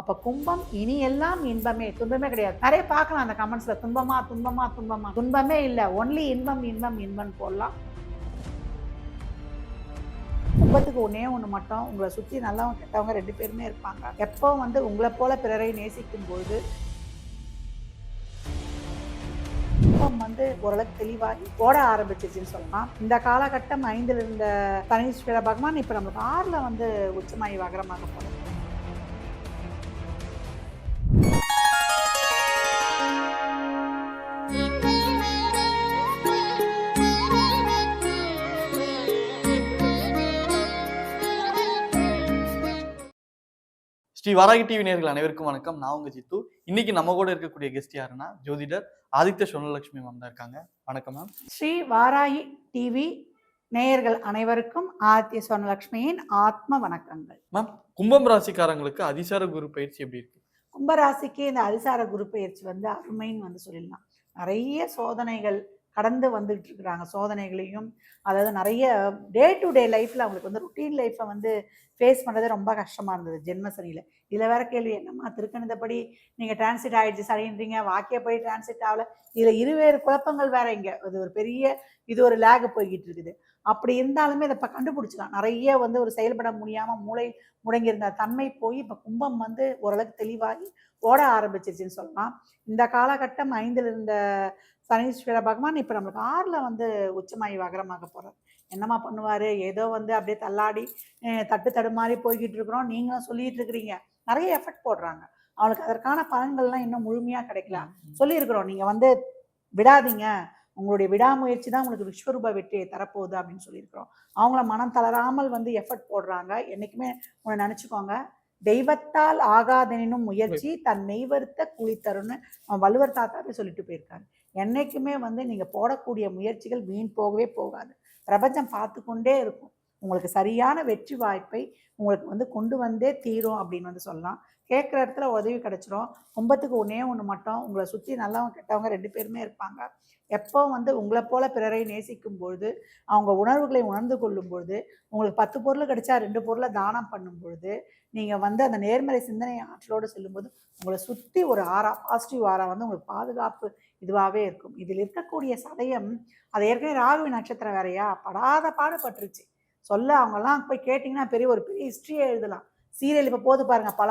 அப்ப கும்பம் இனி எல்லாம் இன்பமே. துன்பமே கிடையாது. நிறைய பார்க்கலாம் அந்த கமெண்ட்ஸ்ல துன்பமா துன்பமா துன்பமா. துன்பமே இல்லை. ஒன்லி இன்பம் இன்பம் இன்பம் போடலாம். கும்பத்துக்கு ஒன்னே ஒன்று மட்டும். உங்களை சுற்றி நல்லவங்க கெட்டவங்க ரெண்டு பேருமே இருப்பாங்க. எப்போ வந்து உங்களை போல பிறரை நேசிக்கும் பொழுது கும்பம் வந்து ஓரளவுக்கு தெளிவாகி ஓட ஆரம்பிச்சிச்சுன்னு சொல்லலாம். இந்த காலகட்டம் ஐந்தில் இருந்த தனீஸ்வர பகவான் இப்போ நம்மளுக்கு ஆறில் வந்து உச்சமாயி வகரமாக போகிறோம் ஸ்ரீ வாராகி டிவி நேயர்கள் அனைவருக்கும் வணக்கம். நான் உங்க ஜித்து. இன்னைக்கு நம்ம கூட இருக்கக்கூடிய கெஸ்ட் யாருன்னா ஜோதிடர் ஆதித்ய சொர்ணலட்சுமி மேம் தான் இருக்காங்க. வணக்கம் மேம் ஸ்ரீ வாராயி டிவி நேயர்கள் அனைவருக்கும் ஆதித்ய சொர்ணலட்சுமியின் ஆத்ம வணக்கங்கள். மேம் கும்பம் ராசிக்காரங்களுக்கு அதிசார குரு பயிற்சி எப்படி இருக்கு? கும்பராசிக்கு இந்த அதிசார குரு பயிற்சி வந்து அருமைன்னு வந்து சொல்லிடலாம். நிறைய சோதனைகள் கடந்து வந்துகிட்டு இருக்கிறாங்க சோதனைகளையும். அதாவது நிறைய டே டு டே லைஃப்பில் அவங்களுக்கு வந்து ருட்டீன் லைஃப்பை வந்து ஃபேஸ் பண்ணுறதே ரொம்ப கஷ்டமாக இருந்தது ஜென்மசனியில் இதில் வேற கேள்வி என்னம்மா திருக்கணிதப்படி நீங்கள் டிரான்சிட் ஆகிடுச்சு சரின்றீங்க வாக்கியப்படி டிரான்சிட் ஆகலை. இதில் இருவேறு குழப்பங்கள் வேற இங்கே. இது ஒரு பெரிய இது ஒரு லேக் போய்கிட்டு இருக்குது அப்படி இருந்தாலுமே இதை இப்போ கண்டுபிடிச்சிக்கலாம். நிறைய வந்து ஒரு செயல்பட முடியாமல் மூளை முடங்கியிருந்த தன்மை போய் இப்போ கும்பம் வந்து ஓரளவுக்கு தெளிவாகி ஓட ஆரம்பிச்சிருச்சுன்னு சொல்லலாம். இந்த காலகட்டம் ஐந்தில் இருந்த சனீஸ்வர பகவான் இப்போ நம்மளுக்கு ஆறில் வந்து உச்சமாயி வகரமாக போகிறார் என்னம்மா பண்ணுவார்? ஏதோ வந்து அப்படியே தள்ளாடி தட்டு தடுமாறி போய்கிட்டு இருக்கிறோம். நீங்களும் சொல்லிட்டு இருக்கிறீங்க. நிறைய எஃபர்ட் போடுறாங்க. அவளுக்கு அதற்கான பலன்கள்லாம் இன்னும் முழுமையாக கிடைக்கல. சொல்லியிருக்கிறோம். நீங்கள் வந்து விடாதீங்க. உங்களுடைய விடாமுயற்சி தான் உங்களுக்கு விஸ்வரூப வெற்றியை தரப்போகுது அப்படின்னு சொல்லியிருக்கிறோம். அவங்கள மனம் தளராமல் வந்து எஃபர்ட் போடுறாங்க. என்றைக்குமே உன்னை நினச்சிக்கோங்க. தெய்வத்தால் ஆகாதெனினும் முயற்சி தன் தரும்னு அவன் வள்ளுவர் தாத்தாவே சொல்லிட்டு போயிருக்காரு. என்றைக்குமே வந்து நீங்கள் போடக்கூடிய முயற்சிகள் வீண் போகவே போகாது. பிரபஞ்சம் பார்த்து கொண்டே இருக்கும். உங்களுக்கு சரியான வெற்றி வாய்ப்பை உங்களுக்கு வந்து கொண்டு வந்தே தீரும் அப்படின்னு வந்து சொல்லலாம். கேட்குற இடத்துல உதவி கிடைச்சிரும். கும்பத்துக்கு ஒன்றே ஒன்று மட்டும். உங்களை சுற்றி நல்லவங்க கெட்டவங்க ரெண்டு பேருமே இருப்பாங்க. எப்போ வந்து உங்களை போல பிறரை நேசிக்கும் பொழுது அவங்க உணர்வுகளை உணர்ந்து கொள்ளும் பொழுது உங்களுக்கு பத்து பொருள் கிடைச்சா ரெண்டு பொருளை தானம் பண்ணும் பொழுது நீங்கள் வந்து அந்த நேர்மறை சிந்தனை ஆற்றலோடு செல்லும்போது உங்களை சுற்றி ஒரு ஆறா பாசிட்டிவ் ஆறா வந்து உங்களுக்கு பாதுகாப்பு இதுவாகவே இருக்கும். இதில் இருக்கக்கூடிய சதயம் அது ஏற்கனவே ராகுவி நட்சத்திரம் வேறையா? படாத பாடுபட்டுருச்சு. சொல்ல அவங்கெல்லாம் போய் கேட்டிங்கன்னா பெரிய ஒரு பெரிய ஹிஸ்ட்ரியே எழுதலாம். சீரியல் இப்போ போது பாருங்க பல.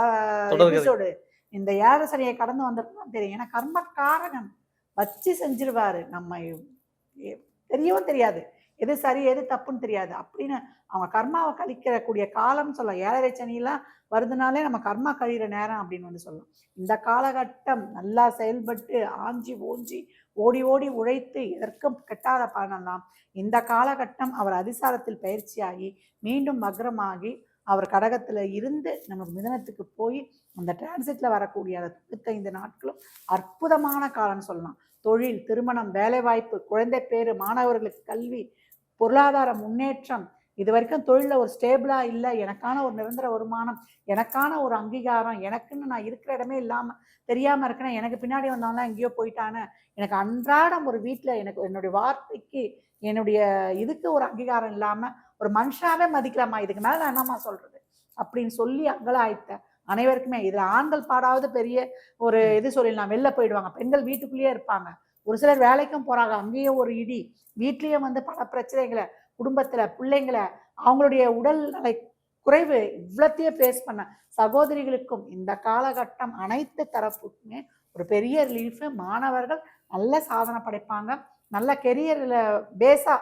எபிசோடு இந்த ஏழரை சனியை கடந்து வந்திருக்கலாம் தெரியும். ஏன்னா கர்மக்காரகன் வச்சு செஞ்சிருவாரு. நம்ம தெரியவும் தெரியாது. எது சரி எது தப்புன்னு தெரியாது. அப்படின்னு அவங்க கர்மாவை கழிக்கிறக்கூடிய காலம்னு சொல்லலாம். ஏழரை சனியெல்லாம் வருதுனாலே நம்ம கர்மா கழிகிற நேரம் அப்படின்னு வந்து சொல்லலாம். இந்த காலகட்டம் நல்லா செயல்பட்டு ஆஞ்சி ஓஞ்சி ஓடி ஓடி உழைத்து எதற்கும் கெட்டாத பலனெல்லாம் இந்த காலகட்டம் அவர் அதிசாரத்தில் பயிற்சியாகி மீண்டும் மக்ரமாகி அவர் கடகத்தில் இருந்து நம்ம மிதனத்துக்கு போய் அந்த டிரான்சிட்டில் வரக்கூடிய அந்த தொண்ணூத்தைந்து நாட்களும் அற்புதமான காலம்னு சொல்லலாம். தொழில் திருமணம் வேலைவாய்ப்பு குழந்தை பேரு மாணவர்களுக்கு கல்வி பொருளாதார முன்னேற்றம். இது வரைக்கும் தொழிலில் ஒரு ஸ்டேபிளாக இல்லை. எனக்கான ஒரு நிரந்தர வருமானம் எனக்கான ஒரு அங்கீகாரம் எனக்குன்னு நான் இருக்கிற இடமே இல்லாமல் தெரியாமல் இருக்கேன். எனக்கு பின்னாடி வந்தவங்களாம் எங்கேயோ போயிட்டானே. எனக்கு அன்றாடம் ஒரு வீட்டில் எனக்கு என்னுடைய வார்த்தைக்கு என்னுடைய இதுக்கு ஒரு அங்கீகாரம் இல்லாமல் ஒரு மனுஷனாவே மதிக்கலாமா? இதுக்கு மேலே நான் என்னம்மா சொல்கிறது அப்படின்னு சொல்லி அங்கலாய்த்த அனைவருக்குமே. இதில் ஆண்கள் பாடாவது பெரிய ஒரு இது சொல்லிடலாம். வெளில போயிடுவாங்க. பெண்கள் வீட்டுக்குள்ளேயே இருப்பாங்க. ஒரு சிலர் வேலைக்கும் போகிறாங்க அங்கேயும் ஒரு இடி. வீட்லேயும் வந்து பல பிரச்சனைகளை குடும்பத்தில் பிள்ளைங்களை அவங்களுடைய உடல் நலை குறைவு இவ்வளோத்தையே ஃபேஸ் பண்ண சகோதரிகளுக்கும் இந்த காலகட்டம் அனைத்து தரப்புக்குமே ஒரு பெரிய ரிலீஃபு மாணவர்கள் நல்ல சாதனை படைப்பாங்க. நல்ல கெரியரில் பேஸாக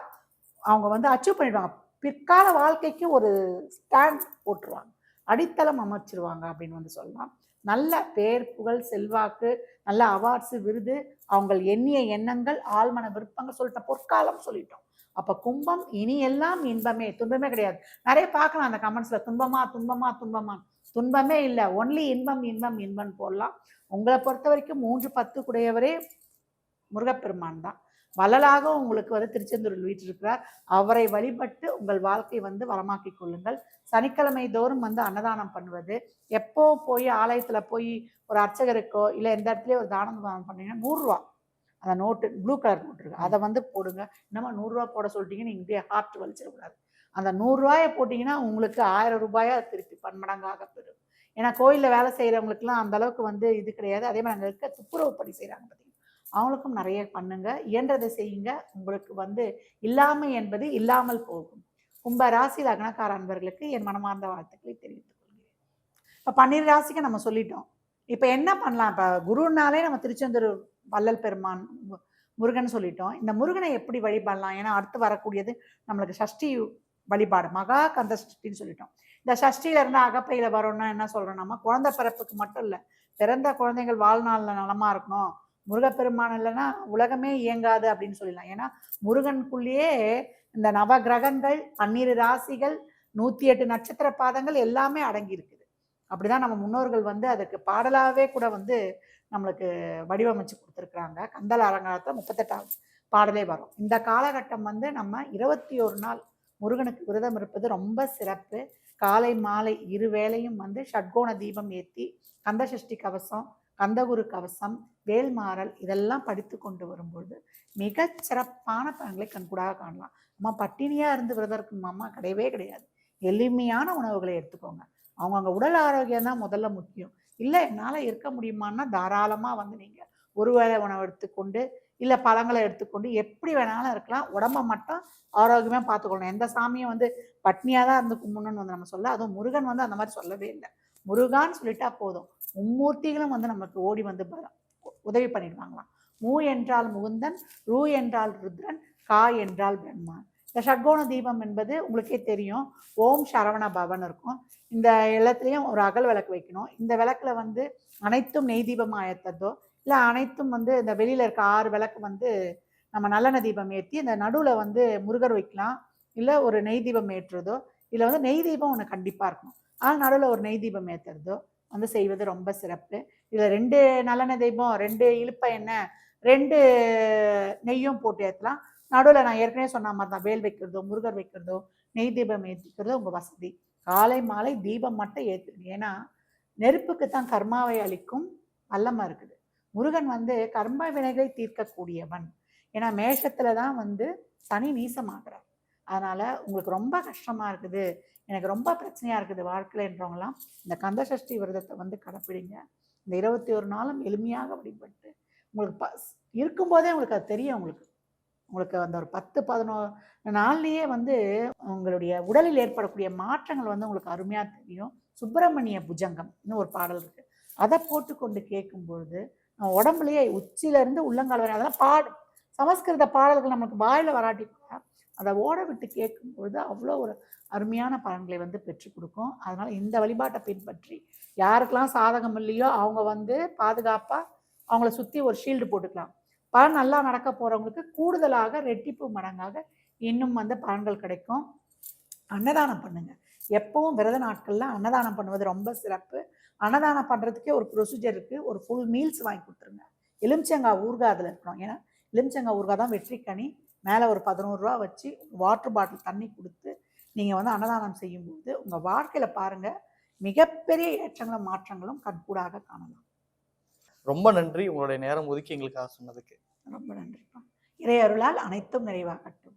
அவங்க வந்து அச்சீவ் பண்ணிடுவாங்க. பிற்கால வாழ்க்கைக்கு ஒரு ஸ்டாண்ட் போட்டுருவாங்க. அடித்தளம் அமைச்சிருவாங்க அப்படின்னு வந்து சொல்லலாம். நல்ல பேர் புகழ் செல்வாக்கு நல்ல அவார்ட்ஸு விருது அவங்க எண்ணிய எண்ணங்கள் ஆழ்மன விருப்பங்கள் சொல்லிட்ட பொற்காலம் சொல்லிட்டோம். அப்போ கும்பம் இனி எல்லாம் இன்பமே. துன்பமே கிடையாது. நிறைய பார்க்கலாம் அந்த கமெண்ட்ஸில் துன்பமா துன்பமா துன்பமா. துன்பமே இல்லை. ஒன்லி இன்பம் இன்பம் இன்பம் போடலாம். உங்களை பொறுத்த வரைக்கும் மூன்று பத்து குடையவரே முருகப்பெருமான் தான். வள்ளலாக உங்களுக்கு வந்து திருச்செந்தூரில் வீற்றிருக்கிறார். அவரை வழிபட்டு உங்கள் வாழ்க்கை வந்து வளமாக்கி கொள்ளுங்கள். சனிக்கிழமை தோறும் வந்து அன்னதானம் பண்ணுவது. எப்போ போய் ஆலயத்தில் போய் ஒரு அர்ச்சகருக்கோ இல்லை எந்த இடத்துலயோ ஒரு தானம் தானம் பண்ணீங்கன்னா நூறுரூவா. அந்த நோட்டு ப்ளூ கலர் நோட்டு இருக்கு. அதை வந்து போடுங்க. என்னம்மா நூறுரூவா போட சொல்லிட்டீங்கன்னு இங்கே ஹார்ட் வலிச்சிடக்கூடாது. அந்த நூறுரூவாயை போட்டிங்கன்னா உங்களுக்கு ஆயிரம் ரூபாயா திருப்பி பன்மடங்காக பெறும். ஏன்னா கோயிலில் வேலை செய்கிறவங்களுக்குலாம் அந்த அளவுக்கு வந்து இது கிடையாது. அதே மாதிரி அங்கே இருக்க துப்புரவு பணி செய்கிறாங்க பார்த்தீங்கன்னா அவங்களுக்கும் நிறைய பண்ணுங்க. இயன்றதை செய்யுங்க. உங்களுக்கு வந்து இல்லாமை என்பது இல்லாமல் போகும். கும்ப ராசி லக்னக்கார அன்பர்களுக்கு என் மனமார்ந்த வாழ்த்துக்களை தெரிவித்துக் கொள்கிறேன். இப்போ பன்னீர் ராசிக்கு நம்ம சொல்லிட்டோம். இப்போ என்ன பண்ணலாம்? இப்போ குருனாலே நம்ம திருச்செந்தூர் வள்ளல் பெருமான் முருகன் சொல்லிட்டோம். இந்த முருகனை எப்படி வழிபடலாம்? ஏன்னா அடுத்து வரக்கூடியது நம்மளுக்கு சஷ்டி வழிபாடு. மகா கந்த சஷ்டின்னு சொல்லிட்டோம். இந்த சஷ்டியில இருந்து அகப்பையில வரோம்னா என்ன சொல்றோம் நம்ம? குழந்தை பிறப்புக்கு மட்டும் இல்லை பிறந்த குழந்தைகள் வாழ்நாளில் நலமா இருக்கணும். முருகப்பெருமான் இல்லைன்னா உலகமே இயங்காது அப்படின்னு சொல்லலாம் ஏன்னா முருகனுக்குள்ளேயே இந்த நவ கிரகங்கள் பன்னிரு ராசிகள் நூற்றி எட்டு நட்சத்திர பாதங்கள் எல்லாமே அடங்கி இருக்குது அப்படிதான் நம்ம முன்னோர்கள் வந்து அதுக்கு பாடலாகவே கூட வந்து நம்மளுக்கு வடிவமைச்சு கொடுத்துருக்குறாங்க. கந்தல் அலங்காரத்தில் முப்பத்தெட்டாவது பாடலே வரும். இந்த காலகட்டம் வந்து நம்ம இருபத்தி ஒரு நாள் முருகனுக்கு விரதம் இருப்பது ரொம்ப சிறப்பு. காலை மாலை இரு வேளையும் வந்து ஷட்கோண தீபம் ஏற்றி கந்தசஷ்டி கவசம் கந்தகுரு கவசம் வேல்மாறல் இதெல்லாம் படித்து கொண்டு வரும்பொழுது மிகச் சிறப்பான பலன்களை கண்கூடாக காணலாம். அம்மா பட்டினியாக இருந்து விரதம் அம்மா கிடையவே கிடையாது. எளிமையான உணவுகளை எடுத்துக்கோங்க. அவங்கவுங்க உடல் ஆரோக்கியம் தான் முதல்ல முக்கியம். இல்லை என்னால் இருக்க முடியுமான்னா தாராளமாக வந்து நீங்கள் ஒரு வேளை உணவு எடுத்துக்கொண்டு இல்லை பழங்களை எடுத்துக்கொண்டு எப்படி வேணாலும் இருக்கலாம். உடம்பை மட்டும் ஆரோக்கியமாக பார்த்துக்கணும் எந்த சாமியும் வந்து பட்னியாக தான் இருந்து கும்பிடணும்னு வந்து நம்ம சொல்ல அதுவும் முருகன் வந்து அந்த மாதிரி சொல்லவே இல்லை. முருகான்னு சொல்லிட்டா போதும். மும்மூர்த்திகளும் வந்து நமக்கு ஓடி வந்து உதவி பண்ணிடுவாங்களாம். மூ என்றால் முகுந்தன் ரூ என்றால் ருத்ரன் கா என்றால் பிரம்மான். இந்த ஷட்கோண தீபம் என்பது உங்களுக்கே தெரியும். ஓம் சரவண பவன் இருக்கும். இந்த எல்லாத்துலேயும் ஒரு அகல் விளக்கு வைக்கணும். இந்த விளக்கில் வந்து அனைத்தும் நெய் தீபமாக ஏற்றதோ இல்லை அனைத்தும் வந்து இந்த வெளியில் இருக்க ஆறு விளக்கு வந்து நம்ம நல்லெண்ணெய் தீபம் ஏற்றி இந்த நடுவில் வந்து முருகர் வைக்கலாம். இல்லை ஒரு நெய் தீபம் ஏற்றுறதோ இதில் வந்து நெய் தீபம் ஒன்று கண்டிப்பாக இருக்கும் ஆனால் நடுவில் ஒரு நெய் தீபம் ஏற்றுறதோ வந்து செய்வது ரொம்ப சிறப்பு. இதில் ரெண்டு நலன தீபம் ரெண்டு இழுப்ப எண்ணெய் ரெண்டு நெய்யும் போட்டு ஏற்றலாம் நடுவில் நான் ஏற்கனவே சொன்ன மாதிரி தான் வேல் வைக்கிறதோ முருகர் வைக்கிறதோ நெய் தீபம் ஏற்றிக்கிறதோ உங்கள் வசதி. காலை மாலை தீபம் மட்டும் ஏற்றுங்க ஏன்னா நெருப்புக்கு தான் கர்மாவை அளிக்கும் வல்லமை இருக்குது. முருகன் வந்து கர்ம வினைகளை தீர்க்கக்கூடியவன். ஏன்னா மேஷத்தில் தான் வந்து சனி நீசமாகிறார். அதனால் உங்களுக்கு ரொம்ப கஷ்டமாக இருக்குது. எனக்கு ரொம்ப பிரச்சனையாக இருக்குது வாழ்க்கையிலன்றவங்களாம் இந்த கந்தசஷ்டி விரதத்தை வந்து கடைப்பிடிங்க. இந்த இருபத்தி ஒரு நாளும் எளிமையாக வழிபட்டு உங்களுக்கு ப இருக்கும்போதே உங்களுக்கு அது தெரியும் உங்களுக்கு. உங்களுக்கு அந்த ஒரு பத்து பதினோரு நாள்லேயே வந்து உங்களுடைய உடலில் ஏற்படக்கூடிய மாற்றங்கள் வந்து உங்களுக்கு அருமையாக தெரியும். சுப்பிரமணிய புஜங்கம்னு ஒரு பாடல் இருக்குது அதை போட்டுக்கொண்டு கேட்கும் பொழுது நம்ம உடம்புலயே உள்ளங்கால் வரை அதெல்லாம் பாடு சமஸ்கிருத பாடல்கள் நமக்கு வாயில் வராட்டி கூட அதை ஓட விட்டு கேட்கும் பொழுது அவ்வளோ ஒரு அருமையான பலன்களை வந்து பெற்றுக் கொடுக்கும். அதனால் இந்த வழிபாட்டை பின்பற்றி யாருக்கெல்லாம் சாதகம் இல்லையோ அவங்க வந்து பாதுகாப்பாக அவங்கள சுற்றி ஒரு ஷீல்டு போட்டுக்கலாம். பலன் நல்லா நடக்க போகிறவங்களுக்கு கூடுதலாக ரெட்டிப்பு மடங்காக இன்னும் வந்து பலன்கள் கிடைக்கும். அன்னதானம் பண்ணுங்க. எப்பவும் விரத நாட்களில் அன்னதானம் பண்ணுவது ரொம்ப சிறப்பு. அன்னதானம் பண்ணுறதுக்கே ஒரு ப்ரொசீஜர் இருக்குது ஒரு ஃபுல் மீல்ஸ் வாங்கி கொடுத்துருங்க. எலுமிச்சங்காய் ஊறுகாய் அதில் இருக்கணும். ஏன்னா எலுமிச்சங்காய் ஊறுகாய் தான் வெற்றிக்கனி. மேலே ஒரு பதினோரு ரூபா வச்சு வாட்டர் பாட்டில் தண்ணி கொடுத்து நீங்கள் வந்து அன்னதானம் செய்யும்போது உங்கள் வாழ்க்கையில் பாருங்க மிகப்பெரிய ஏற்றங்களும் மாற்றங்களும் கண்கூடாக காணலாம். ரொம்ப நன்றி உங்களுடைய நேரம் ஒதுக்கி எங்களுக்காக சொன்னதுக்கு. ரொம்ப நன்றிப்பா. இறையருளால் அனைத்தும் நிறைவாகட்டும்.